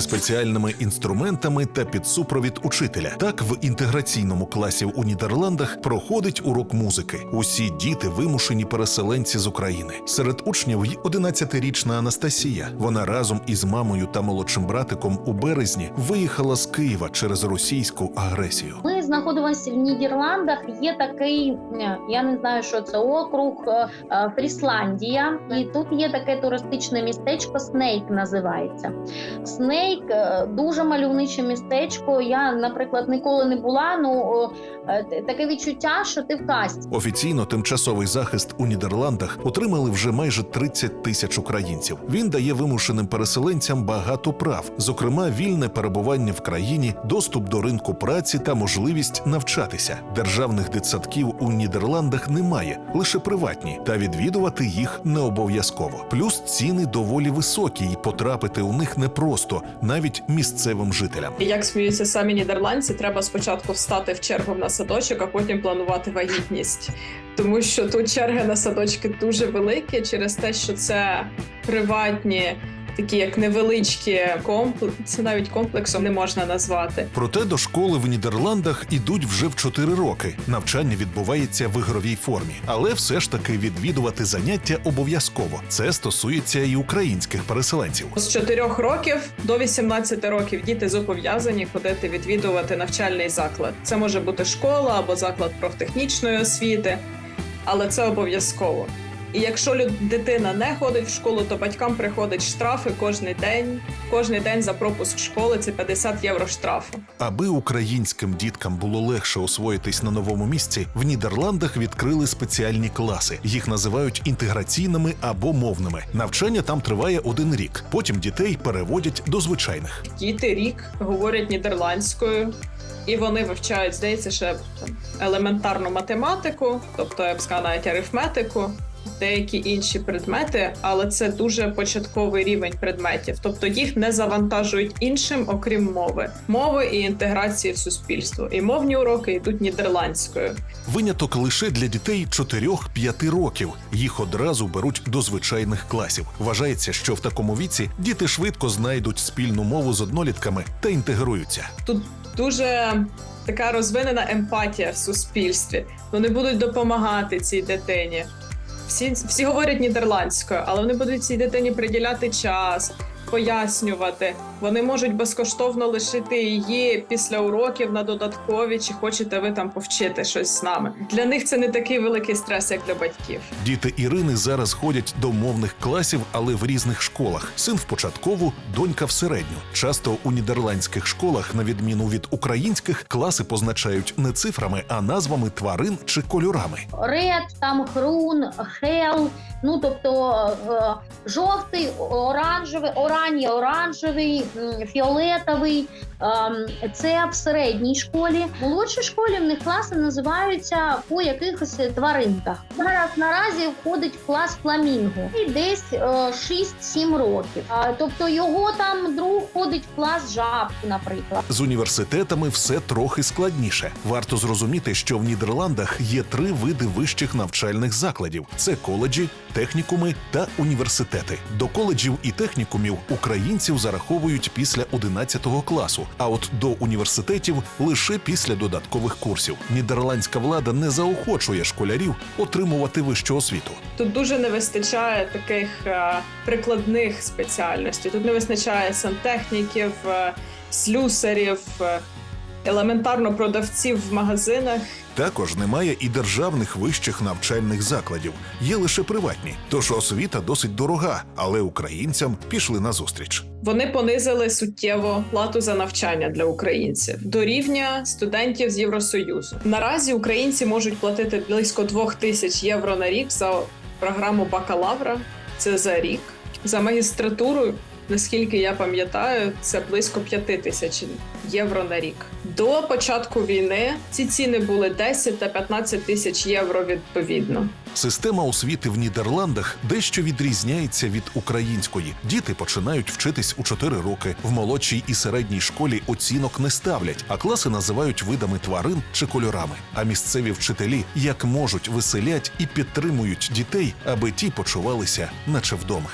спеціальними інструментами та під супровід учителя. Так в інтеграційному класі у Нідерландах проходить урок музики. Усі діти вимушені переселенці з України. Серед учнів й 11-річна Анастасія. Вона разом із мамою та молодшим братиком у березні виїхала з Києва через російську агресію. Знаходимося в Нідерландах. Є такий, е, я не знаю, що це округ е, е, Фрісландія, і тут є таке туристичне містечко Снейк називається. Снейк дуже мальовниче містечко. Я, наприклад, ніколи не була. Ну таке відчуття, що ти в казці. Офіційно тимчасовий захист у Нідерландах отримали вже майже 30 тисяч українців. Він дає вимушеним переселенцям багато прав, зокрема, вільне перебування в країні, доступ до ринку праці та можливість навчатися. Державних дитсадків у Нідерландах немає, лише приватні, та відвідувати їх не обов'язково. Плюс ціни доволі високі, і потрапити у них непросто, навіть місцевим жителям. Як сміються самі нідерландці, треба спочатку встати в чергу на садочок, а потім планувати вагітність. Тому що тут черги на садочки дуже великі через те, що це приватні, такі як невеличкі комплекси, це навіть комплексом не можна назвати. Проте до школи в Нідерландах ідуть вже в 4 роки. Навчання відбувається в ігровій формі, але все ж таки відвідувати заняття обов'язково. Це стосується і українських переселенців. З 4 років до 18 років діти зобов'язані ходити відвідувати навчальний заклад. Це може бути школа або заклад профтехнічної освіти, але це обов'язково. І якщо дитина не ходить в школу, то батькам приходять штрафи кожен день. Кожний день за пропуск школи це 50 євро штрафу. Аби українським діткам було легше освоїтись на новому місці, в Нідерландах відкрили спеціальні класи. Їх називають інтеграційними або мовними. Навчання там триває один рік. Потім дітей переводять до звичайних. Діти рік говорять нідерландською, і вони вивчають, здається, ще там, елементарну математику, тобто я б сказала навіть арифметику. Деякі інші предмети, але це дуже початковий рівень предметів, тобто їх не завантажують іншим, окрім мови, мови і інтеграції в суспільство. І мовні уроки йдуть нідерландською. Виняток лише для дітей 4-5 років. Їх одразу беруть до звичайних класів. Вважається, що в такому віці діти швидко знайдуть спільну мову з однолітками та інтегруються. Тут дуже така розвинена емпатія в суспільстві. Вони будуть допомагати цій дитині. Всі, всі говорять нідерландською, але вони будуть цій дитині приділяти час, пояснювати. Вони можуть безкоштовно лишити її після уроків на додаткові, чи хочете ви там повчити щось з нами. Для них це не такий великий стрес, як для батьків. Діти Ірини зараз ходять до мовних класів, але в різних школах. Син в початкову, донька в середню. Часто у нідерландських школах, на відміну від українських, класи позначають не цифрами, а назвами тварин чи кольорами. Ред, там хрун, хел. Ну тобто е, жовтий, оранжевий, оранній, оранжевий, фіолетовий. Ем, Це в середній школі. В молодшій школі в них класи називаються по якихось тваринках. Зараз наразі входить в клас фламінго і десь е, 6-7 років. Тобто його там друг ходить в клас жабки, наприклад. З університетами все трохи складніше. Варто зрозуміти, що в Нідерландах є три види вищих навчальних закладів: це коледжі, технікуми та університети. До коледжів і технікумів українців зараховують після 11 класу, а от до університетів лише після додаткових курсів. Нідерландська влада не заохочує школярів отримувати вищу освіту. Тут дуже не вистачає таких е, прикладних спеціальностей. Тут не вистачає сантехніків, е, слюсарів, е, елементарно продавців в магазинах. Також немає і державних вищих навчальних закладів, є лише приватні. Тож освіта досить дорога, але українцям пішли на зустріч. Вони понизили суттєво плату за навчання для українців до рівня студентів з Євросоюзу. Наразі українці можуть платити близько 2 тисяч євро на рік за програму бакалавра. Це за рік. За магістратуру, наскільки я пам'ятаю, це близько 5 тисяч євро на рік. До початку війни ці ціни були 10 та 15 тисяч євро відповідно. Система освіти в Нідерландах дещо відрізняється від української. Діти починають вчитись у 4 роки. В молодшій і середній школі оцінок не ставлять, а класи називають видами тварин чи кольорами. А місцеві вчителі як можуть веселять і підтримують дітей, аби ті почувалися, наче вдома.